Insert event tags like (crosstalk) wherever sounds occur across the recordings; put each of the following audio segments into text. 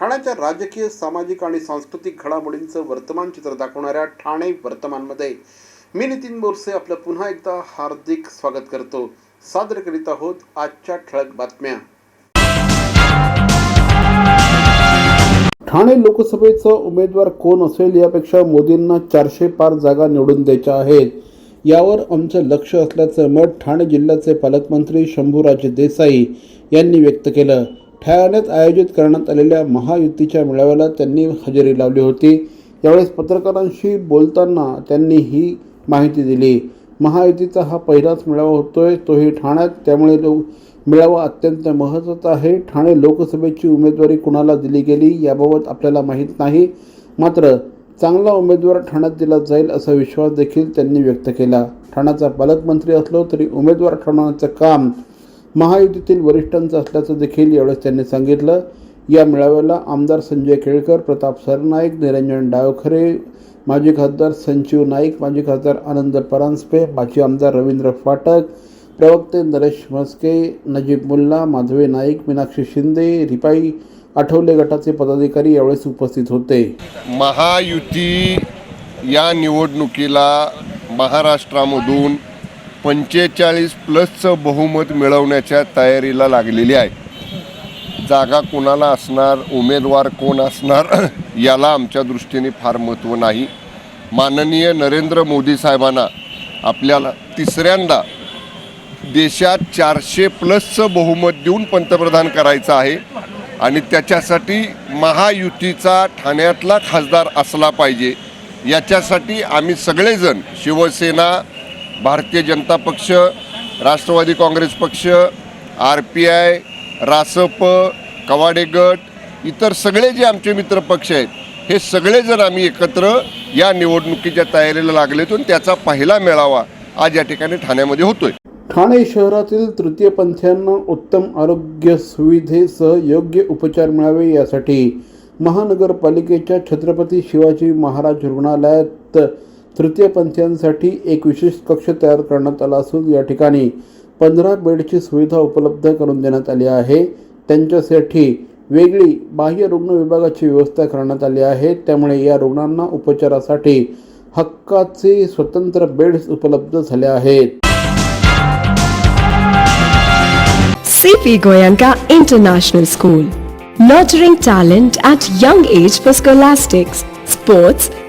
ठाण्याच्या राजकीय सामाजिक आणि सांस्कृतिक घडामोडींचं वर्तमान चित्र दाखवणाऱ्या ठाणे वर्तमानमध्ये मी नितीन बोरसे आपलं पुन्हा एकदा हार्दिक स्वागत करतो. सादर करीत आहोत आजच्या ठळक बातम्या. ठाणे लोकसभेचा उमेदवार कोण असेल यापेक्षा मोदींना चारशे पार जागा निवडून द्यायच्या आहेत. यावर आमचं लक्ष असल्याचं मत ठाणे जिल्ह्याचे पालकमंत्री शंभूराज देसाई यांनी व्यक्त केलं. ठाण्यात आयोजित करण्यात आलेल्या महायुतीच्या मेळाव्याला त्यांनी हजेरी लावली होती. यावेळेस पत्रकारांशी बोलताना त्यांनी ही माहिती दिली. महायुतीचा हा पहिलाच मेळावा होतोय तोही ठाण्यात. त्यामुळे लोक मेळावा अत्यंत महत्त्वाचा आहे. ठाणे लोकसभेची उमेदवारी कुणाला दिली गेली याबाबत आपल्याला माहीत नाही. मात्र चांगला उमेदवार ठाण्यात दिला जाईल असा विश्वास देखील त्यांनी व्यक्त केला. ठाण्याचा पालकमंत्री असलो तरी उमेदवार ठरवण्याचं काम महायुतीतील वरिष्ठांचं असल्याचं देखील यावेळेस त्यांनी सांगितलं. या मेळाव्याला आमदार संजय केळकर प्रताप सरनाईक निरंजन डावखरे माजी खासदार संजीव नाईक माजी खासदार आनंद परांजपे माजी आमदार रवींद्र फाटक प्रवक्ते नरेश म्हस्के नजीब मुल्ला माधवी नाईक मीनाक्षी शिंदे रिपाई आठवले गटाचे पदाधिकारी यावेळेस उपस्थित होते. महायुती या निवडणुकीला महाराष्ट्रामधून पंचेचाळीस प्लसचं बहुमत मिळवण्याच्या तयारीला लागलेली आहे. जागा कोणाला असणार उमेदवार कोण असणार (clears throat) याला आमच्या दृष्टीने फार महत्त्व नाही. माननीय नरेंद्र मोदी साहेबांना आपल्याला तिसऱ्यांदा देशात चारशे प्लसचं बहुमत देऊन पंतप्रधान करायचं आहे आणि त्याच्यासाठी महायुतीचा ठाण्यातला खासदार असला पाहिजे. याच्यासाठी आम्ही सगळेजण शिवसेना भारतीय जनता पक्ष राष्ट्रवादी काँग्रेस पक्ष R P I Rasap Kawade गट इतर सगळे जे आमचे मित्र पक्ष आहेत हे सगळेजण आम्ही एकत्र या निवडणुकीच्या तयारीला लागलेतो आणि त्याचा पहिला मेळावा आज या ठिकाणी ठाण्यामध्ये होतोय. ठाणे शहरातील तृतीयपंथीयांना उत्तम आरोग्य सुविधेसह योग्य उपचार मिळावे यासाठी महानगरपालिकेच्या छत्रपती शिवाजी महाराज रुग्णालयात तृतीयपंथीयांसाठी एक विशेष कक्ष तयार करण्यात आला असून या ठिकाणी पंधरा बेडची सुविधा उपलब्ध करून देण्यात आली आहे. त्यांच्यासाठी वेगळी बाह्य रुग्ण विभागाची व्यवस्था करण्यात आली आहे. त्यामुळे या रुग्णांना उपचारासाठी हक्काचे स्वतंत्र बेड्स उपलब्ध झाले आहेत. CP Goenka international school nurturing talent at young age for scholastics, sports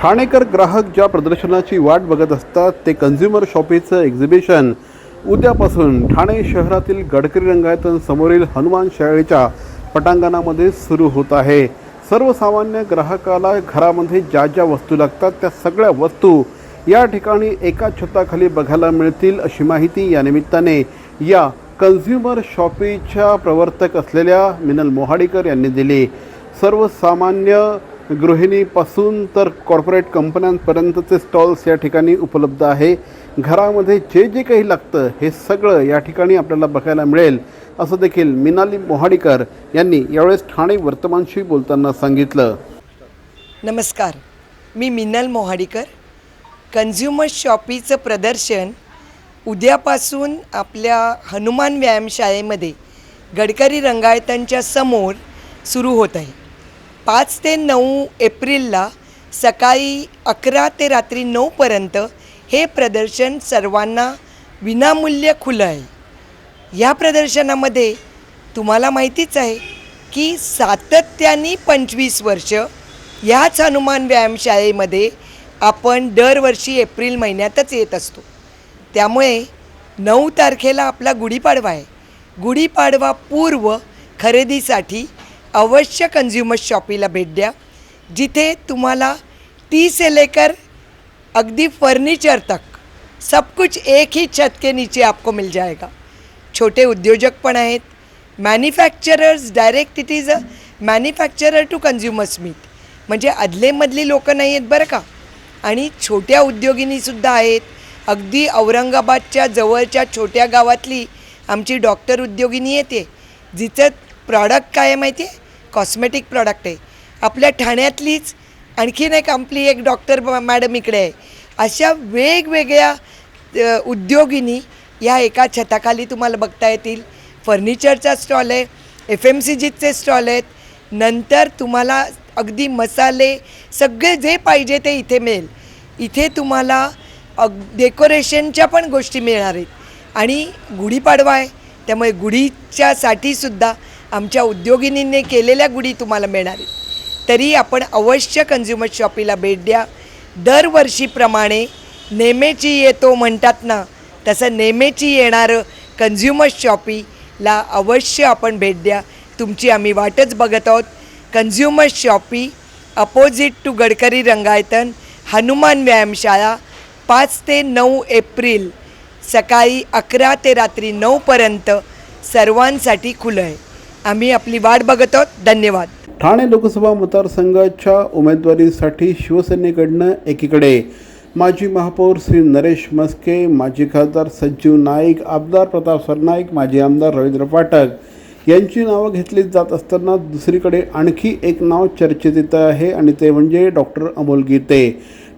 Thanekar ग्राहक ज्या प्रदर्शनाची वाट बघत असतात ते कन्झ्युमर शॉपीचं एक्झिबिशन उद्यापासून ठाणे शहरातील गडकरी रंगायतन समोरील हनुमान शाळेच्या पटांगणामध्ये सुरू होत आहे. सर्वसामान्य ग्राहकाला घरामध्ये ज्या ज्या वस्तू लागतात त्या सगळ्या वस्तू या ठिकाणी एका छताखाली बघायला मिळतील अशी माहिती या निमित्ताने या कन्झ्युमर शॉपीच्या प्रवर्तक असलेल्या मिनल मोहाडीकर यांनी दिली. सर्वसामान्य गृहिणीपासून तर कॉर्पोरेट कंपन्यांपर्यंतचे स्टॉल्स या ठिकाणी उपलब्ध आहे. घरामध्ये जे जे काही लागतं हे सगळं या ठिकाणी आपल्याला बघायला मिळेल असं देखील मिनाली मोहाडीकर यांनी यावेळेस ठाणे वर्तमानशी बोलताना सांगितलं. नमस्कार. मी मिनल मोहाडीकर. कन्झ्युमर शॉपीचं प्रदर्शन उद्यापासून आपल्या हनुमान व्यायामशाळेमध्ये गडकरी रंगायतांच्या समोर सुरू होत आहे. पाच ते नऊ एप्रिलला सकाळी अकरा ते रात्री नऊपर्यंत हे प्रदर्शन सर्वांना विनामूल्य खुलं आहे. या प्रदर्शनामध्ये तुम्हाला माहितीच आहे की सातत्याने पंचवीस वर्ष ह्याच हनुमान व्यायामशाळेमध्ये आपण दरवर्षी एप्रिल महिन्यातच येत असतो. त्यामुळे नऊ तारखेला आपला गुढीपाडवा आहे. गुढीपाडवा पूर्व खरेदीसाठी अवश्य कन्झ्युमर शॉपीला भेट द्या. जिथे तुम्हाला टी से लेकर अगदी फर्निचर तक सब कुछ एक ही छत के नीचे आपको मिल जाएगा. छोटे उद्योजक पण आहेत. Manufacturers direct it is a manufacturer to consumers meet म्हणजे अदलेमधली लोकं नाही आहेत बरं का? आणि छोट्या उद्योगिनीसुद्धा आहेत. अगदी औरंगाबादच्या जवळच्या छोट्या गावातली आमची डॉक्टर उद्योगिनी येते. जिचं प्रॉडक्ट काय आहे माहिती आहे? कॉस्मेटिक प्रॉडक्ट आहे. आपल्या ठाण्यातलीच आणखीन एक आपली एक डॉक्टर मॅडम इकडे आहे. अशा वेगवेगळ्या उद्योगिनी या एका छताखाली तुम्हाला बघता येतील. फर्निचरचा स्टॉल आहे एफ एम सी जीचे स्टॉल आहेत. नंतर तुम्हाला अगदी मसाले सगळे जे पाहिजे ते इथे मिळेल. इथे तुम्हाला अग डेकोरेशनच्या पण गोष्टी मिळणार आहेत. आणि गुढीपाडवा आहे. त्यामुळे गुढीच्यासाठीसुद्धा आमच्या उद्योगिनींनी केलेल्या गुढी तुम्हाला मिळणार तरी आपण अवश्य कन्झ्युमर शॉपीला भेट द्या. दरवर्षीप्रमाणे नेमेची येतो म्हणतात ना तसं नेमेची येणारं कन्झ्युमर शॉपीला अवश्य आपण भेट द्या. तुमची आम्ही वाटच बघत आहोत. Consumer shoppy opposite to Gadkari Rangayatan Hanuman Vyayamshala पाच ते नऊ एप्रिल सकाळी अकरा ते रात्री नऊपर्यंत सर्वांसाठी खुलं आहे. आम्ही आपली वाट बघत आहोत. धन्यवाद. ठाणे लोकसभा मतदारसंघाच्या उमेदवारीसाठी शिवसेनेकडनं एकीकडे माजी महापौर श्री नरेश मस्के माजी खासदार संजीव नाईक आमदार प्रताप सरनाईक माजी आमदार रवींद्र पाठक यांची नावं घेतली जात असताना दुसरीकडे आणखी एक नाव चर्चेत येतं आहे आणि ते म्हणजे डॉक्टर अमोल गीते.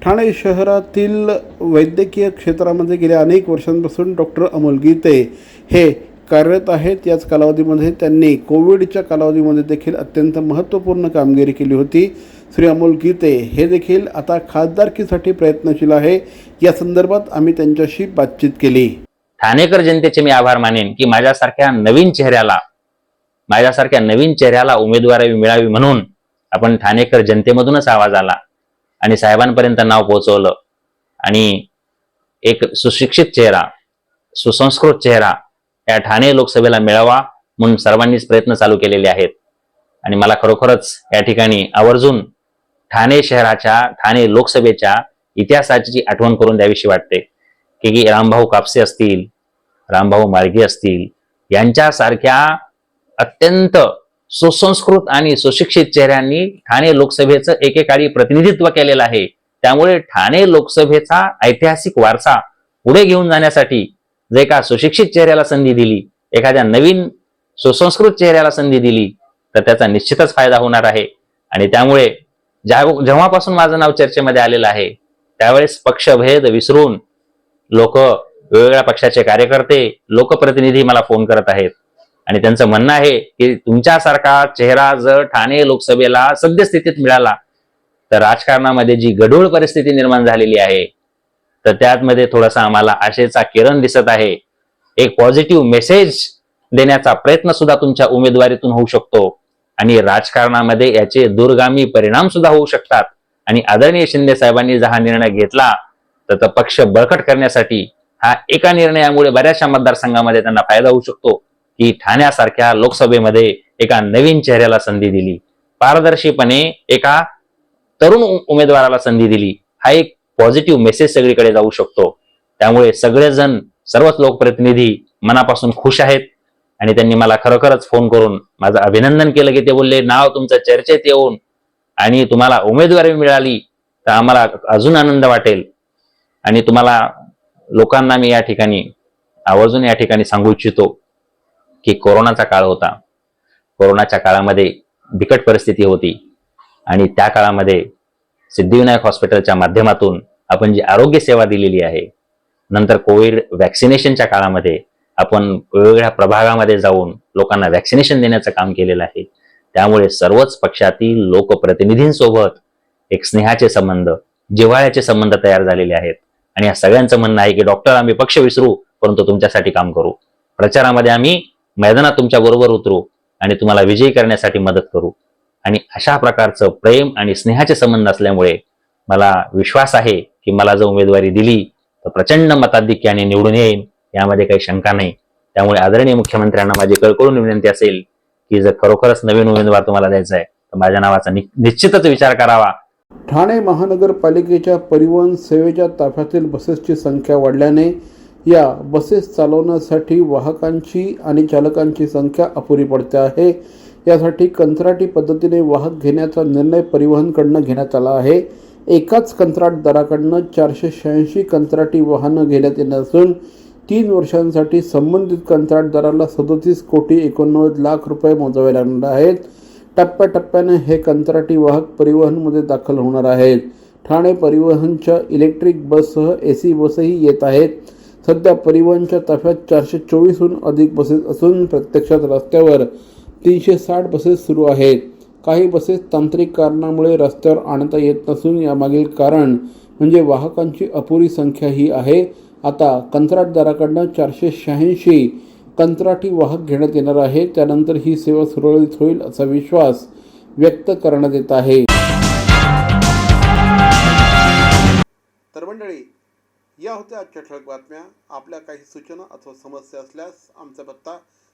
ठाणे शहरातील वैद्यकीय क्षेत्रामध्ये गेल्या अनेक वर्षांपासून डॉक्टर अमोल गीते हे कार्यरत आहेत. याच कालावधीमध्ये त्यांनी कोविडच्या कालावधीमध्ये देखील अत्यंत महत्त्वपूर्ण कामगिरी केली होती. श्री अमोल गीते हे देखील आता खासदारकीसाठी प्रयत्नशील आहे. या संदर्भात आम्ही त्यांच्याशी बातचीत केली. ठाणेकर जनतेचे मी आभार मानेन की माझ्यासारख्या नवीन चेहऱ्याला माझ्यासारख्या नवीन चेहऱ्याला उमेदवारी मिळावी म्हणून आपण ठाणेकर जनतेमधूनच आवाज आला आणि साहेबांपर्यंत नाव पोहोचवलं. आणि एक सुशिक्षित चेहरा सुसंस्कृत चेहरा या ठाणे लोकसभेला मिळावा म्हणून सर्वांनीच प्रयत्न चालू केलेले आहेत. आणि मला खरोखरच या ठिकाणी आवर्जून ठाणे शहराच्या ठाणे लोकसभेच्या इतिहासाची आठवण करून द्यावीशी वाटते. की की रामभाऊ कापसे असतील रामभाऊ मार्गे असतील यांच्यासारख्या अत्यंत सुसंस्कृत आणि सुशिक्षित चेहऱ्यांनी ठाणे लोकसभेचं एकेकाळी प्रतिनिधित्व केलेलं आहे. त्यामुळे ठाणे लोकसभेचा ऐतिहासिक वारसा पुढे घेऊन जाण्यासाठी जर एका सुशिक्षित चेहऱ्याला संधी दिली एखाद्या नवीन सुसंस्कृत चेहऱ्याला संधी दिली तर त्याचा निश्चितच फायदा होणार आहे. आणि त्यामुळे ज्या जेव्हापासून माझं नाव चर्चेमध्ये आलेलं आहे त्यावेळेस पक्षभेद विसरून लोक वेगवेगळ्या पक्षाचे कार्यकर्ते लोकप्रतिनिधी मला फोन करत आहेत. आणि त्यांचं म्हणणं आहे की तुमच्यासारखा चेहरा जर ठाणे लोकसभेला सद्यस्थितीत मिळाला तर राजकारणामध्ये जी गढूळ परिस्थिती निर्माण झालेली आहे तर त्यामध्ये थोडासा आम्हाला आशेचा किरण दिसत आहे. एक पॉझिटिव्ह मेसेज देण्याचा प्रयत्न सुद्धा तुमच्या उमेदवारीतून होऊ शकतो. आणि राजकारणामध्ये याचे दूरगामी परिणाम सुद्धा होऊ शकतात. आणि आदरणीय शिंदे साहेबांनी जर हा निर्णय घेतला तर पक्ष बळकट करण्यासाठी हा एका निर्णयामुळे बऱ्याचशा मतदारसंघामध्ये त्यांना फायदा होऊ शकतो. की ठाण्यासारख्या लोकसभेमध्ये एका नवीन चेहऱ्याला संधी दिली. पारदर्शीपणे एका तरुण उमेदवाराला संधी दिली. हा एक पॉझिटिव्ह मेसेज सगळीकडे जाऊ शकतो. त्यामुळे सगळेजण सर्वच लोकप्रतिनिधी मनापासून खुश आहेत. आणि त्यांनी मला खरोखरच फोन करून माझं अभिनंदन केलं की ते बोलले नाव तुमचं चर्चेत येऊन आणि तुम्हाला उमेदवारी मिळाली तर आम्हाला अजून आनंद वाटेल. आणि तुम्हाला लोकांना मी या ठिकाणी आवर्जून या ठिकाणी सांगू इच्छितो की कोरोनाचा काळ होता. कोरोनाच्या काळामध्ये बिकट परिस्थिती होती. आणि त्या काळामध्ये सिद्धिविनायक हॉस्पिटलच्या माध्यमातून आपण जी आरोग्य सेवा दिलेली आहे नंतर कोविड व्हॅक्सिनेशनच्या काळामध्ये आपण वेगवेगळ्या प्रभागामध्ये जाऊन लोकांना वॅक्सिनेशन देण्याचं काम केलेलं आहे. त्यामुळे सर्वच पक्षातील लोकप्रतिनिधींसोबत एक स्नेहाचे संबंध जिव्हाळ्याचे संबंध तयार झालेले आहेत. आणि या सगळ्यांचं म्हणणं आहे की डॉक्टर आम्ही पक्ष विसरू परंतु तुमच्यासाठी काम करू. प्रचारामध्ये आम्ही मैदानात तुमच्या बरोबर उतरू आणि तुम्हाला विजयी करण्यासाठी मदत करू. आणि अशा प्रकारचं प्रेम आणि स्नेहाचे संबंध असल्यामुळे मला विश्वास आहे की मला जर उमेदवारी दिली तर प्रचंड मताधिक्याने निवडून येईन यामध्ये काही शंका नाही. त्यामुळे आदरणीय मुख्यमंत्र्यांना माझी कळकळून विनंती असेल की जर खरोखरच नवीन उमेदवार तुम्हाला द्यायचा आहे तर माझ्या नावाचा निश्चितच विचार करावा. ठाणे महानगरपालिकेच्या परिवहन सेवेच्या ताफ्यातील बसेसची संख्या वाढल्याने या बसेस चालवण्यासाठी वाहकांची आणि चालकांची संख्या अपुरी पडते आहे. यासाठी कंत्राटी पद्धतीने वाहक घेण्याचा निर्णय परिवहनकडनं घेण्यात आला आहे. एकाच कंत्राटदाराकडनं चारशे शहाऐंशी कंत्राटी वाहनं घेण्यात येणार असून तीन वर्षांसाठी संबंधित कंत्राटदाराला सदोतीस कोटी एकोणनव्वद लाख रुपये मोजावे लागणार आहेत. टप्प्याटप्प्याने हे कंत्राटी वाहक परिवहनमध्ये दाखल होणार आहेत. ठाणे परिवहनच्या इलेक्ट्रिक बससह ए सी बसही येत आहेत. सध्या परिवहनच्या ताफ्यात चारशे चोवीसहून अधिक बसेस असून प्रत्यक्षात रस्त्यावर तीनशे साठ बसेस सुरू आहेत. काही बसेस तांत्रिक कारणामुळे रस्त्यावर आणता येत नसून यामागील कारण म्हणजे वाहकांची अपुरी संख्या ही आहे. आता कंत्राटदाराकडनं चारशे शहाऐंशी कंत्राटी वाहक घेण्यात येणार आहे त्यानंतर ही सेवा सुरळीत होईल असा विश्वास व्यक्त करण्यात येत आहे. तर मंडळी या होत्या आजच्या ठळक बातम्या. आपल्या काही सूचना अथवा समस्या असल्यास आमचा पत्ता